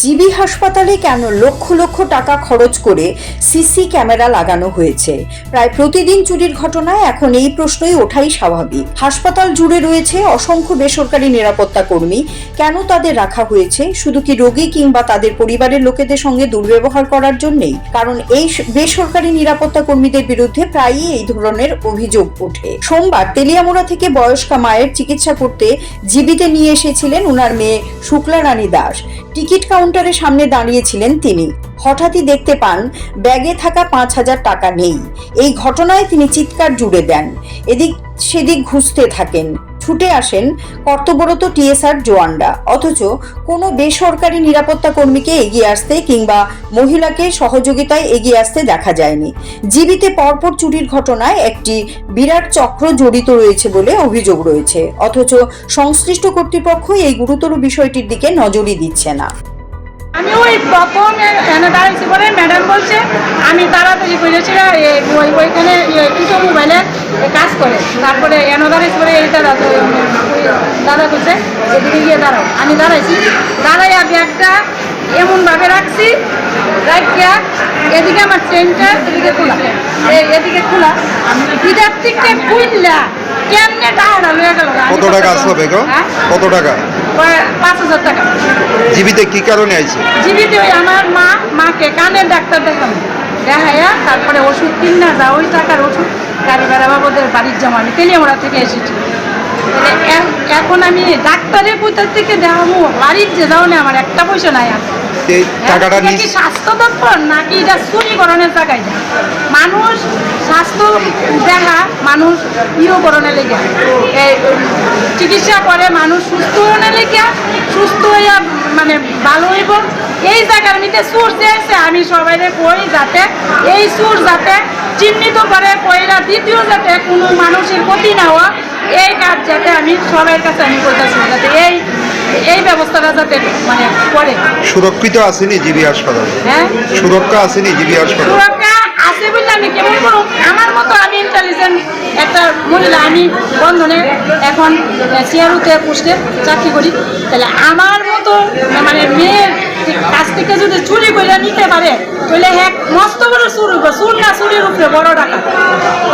GB হাসপাতালে কেন লক্ষ লক্ষ টাকা খরচ করে সিসি ক্যামেরা লাগানো হয়েছে? প্রায় প্রতিদিন চুরির ঘটনায় এখন এই প্রশ্নই ওঠাই স্বাভাবিক। হাসপাতাল জুড়ে রয়েছে অসংখ্য বেসরকারি নিরাপত্তা কর্মী। কেন তাদের রাখা হয়েছে? শুধু কি রোগী কিংবা তাদের পরিবারের লোকেদের সঙ্গে দুর্ব্যবহার করার জন্যেই? কারণ এই বেসরকারি নিরাপত্তা কর্মীদের বিরুদ্ধে প্রায়ই এই ধরনের অভিযোগ ওঠে। সোমবার তেলিয়ামোড়া থেকে বয়স্কা মায়ের চিকিৎসা করতে জিবিতে নিয়ে এসেছিলেন উনার মেয়ে শুক্লা রানী দাস। টিকিট কাউন্টারের সামনে দাঁড়িয়েছিলেন তিনি। হঠাৎই দেখতে পান, ব্যাগে থাকা পাঁচ হাজার টাকা নেই। এই ঘটনায় তিনি চিৎকার জুড়ে দেন। এদিক সেদিক ঘুষতে থাকেন। ছুটে আসেন কর্তব্যরত টিএসআর জোয়ান্ডা অথচ কোনো বেসরকারি নিরাপত্তা কর্মীকে এগিয়ে আসতে কিংবা মহিলাকে সহযোগিতায় এগিয়ে আসতে দেখা যায়নি। জীবিতে পরপর চুরির ঘটনায় একটি বিরাট চক্র জড়িত রয়েছে বলে অভিযোগ রয়েছে। অথচ সংশ্লিষ্ট কর্তৃপক্ষ এই গুরুতর বিষয়টির দিকে নজরই দিচ্ছে না। আমি ওই প্রথম এনে দাঁড়িয়েছি বলে ম্যাডাম বলছে আমি তাড়াতাড়ি করেছিলাম ওই ওইখানে কিছু মোবাইলে কাজ করে। তারপরে এনে দাঁড়িয়েছি বলে এই দাদা বলছে এদিকে গিয়ে দাঁড়াও। আমি দাঁড়াইছি দাঁড়াই দাঁড়াইয়া ব্যাগটা এমনভাবে রাখছি রাখিয়া এদিকে আমার চেনটা এদিকে খোলা। এদিকে খোলা। দুইটার থেকে খুললা। কেমনে টাকা লয়ে গেল কত টাকা আসলো বেগো হ্যাঁ? কত টাকা? পাঁচ হাজার টাকা। জীবিতে কি কারণে আইছে? জীবিতে ওই আমার মা মাকে কানের ডাক্তার দেখানো। দেখাইয়া তারপরে ওষুধ কিন না যা ওই টাকার ওষুধ গাড়ি ভাড়া বাবদের বাড়ির জমা। আমি তেলিয়ামড়া থেকে এসেছি। এখন আমি ডাক্তারের কোথার থেকে দেখাবো বাড়ির যে না আমার একটা পয়সা নাই আর। টাকাটা কি স্বাস্থ্য দপ্তর নাকি এটা চুরিকরণের জায়গায় মানুষ স্বাস্থ্য দেখা মানুষ লেগে এই চিকিৎসা করে মানুষ সুস্থ হওয়ার লেগে সুস্থ হইয়া মানে ভালো হইব। এই জায়গার মধ্যে সুর চেয়েছে আমি সবাই কই যাতে এই সুর যাতে চিহ্নিত করে কইরা দ্বিতীয় যাতে কোনো মানুষের ক্ষতি না হওয়া এই কাজ যাতে আমি সবার কাছে আমি কইতাছি যাতে এই এই ব্যবস্থাটা যাতে মানে করে। সুরক্ষিত আসেনি জিবি হাসপাতাল? হ্যাঁ? সুরক্ষা আসেনি জিবি হাসপাতাল? সুরক্ষা আছে বলে আমি কেমন করব আমার মতো আমি ইন্টেলিজেন্ট একটা মহিলা আমি বন্ধনে এখন সিআরউতে পোস্টে চাকরি করি। তাহলে আমার মতো মানে মেয়ের কাছ থেকে যদি চুরি করে নিতে পারে তাহলে হ্যাঁ মস্ত বড় চুর চুর না চুরির উপরে বড় টাকা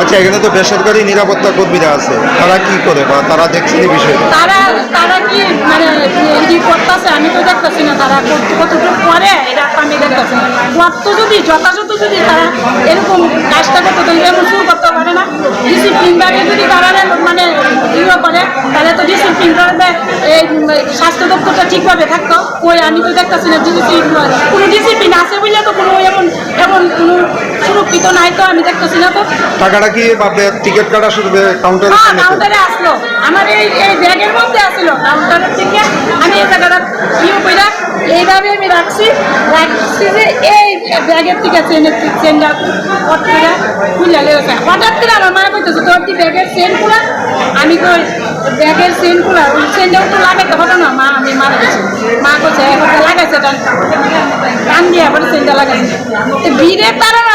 আচ্ছা এখানে তো বেসরকারি নিরাপত্তা কর্মীরা আছে। তারা কি করে বা তারা দেখছে এই বিষয়টা তারা তারা কি মানে কি করতেছে? আমি তো দেখতেছি না তারা কত- কতটুকু করে এটা আমি দেখতেছি না। কত যদি যথাযথ যদি তারা এরকম কাজটা করতে তাহলে এমন শুরু ডিসিপ্লিন ভাবে যদি তারা মানে ইয়ে করে, তাহলে তো ডিসিপ্লিন বাড়বে এই স্বাস্থ্য দপ্তরটা ঠিকভাবে থাকতো। ওই আমি তো দেখতেছি না ডিসিপ্লিন কোনো ডিসিপ্লিন আছে বলে তো কোনো এমন এমন কোনো সুরক্ষিত নাই তো আমি দেখতেছি না তো। টাকাটা কি টিকিট কাটা শুধু কাউন্টারে হ্যাঁ কাউন্টারে আসলো। আমার এই এই ব্যাগের মধ্যে আসলো কাউন্টারের থেকে আমি এই জায়গাটা ইয়ে কইরা এইভাবে আমি রাখছি রাখছি যে এই ব্যাগের থেকে চেনের চেনটা করে খুলে লেগেছে হঠাৎ করে আমার মা কইতেছে তোর কি ব্যাগের চেন খোলা? আমি কই ব্যাগের চেন খোলা ওই চেনটাও তো লাগাইতে হতো না? মা আমি মারা গেছি। মা কইছে এখন লাগাইছে এটা কান দিয়ে আবার চেনটা লাগাইছে। তো ভিড়ে তারা না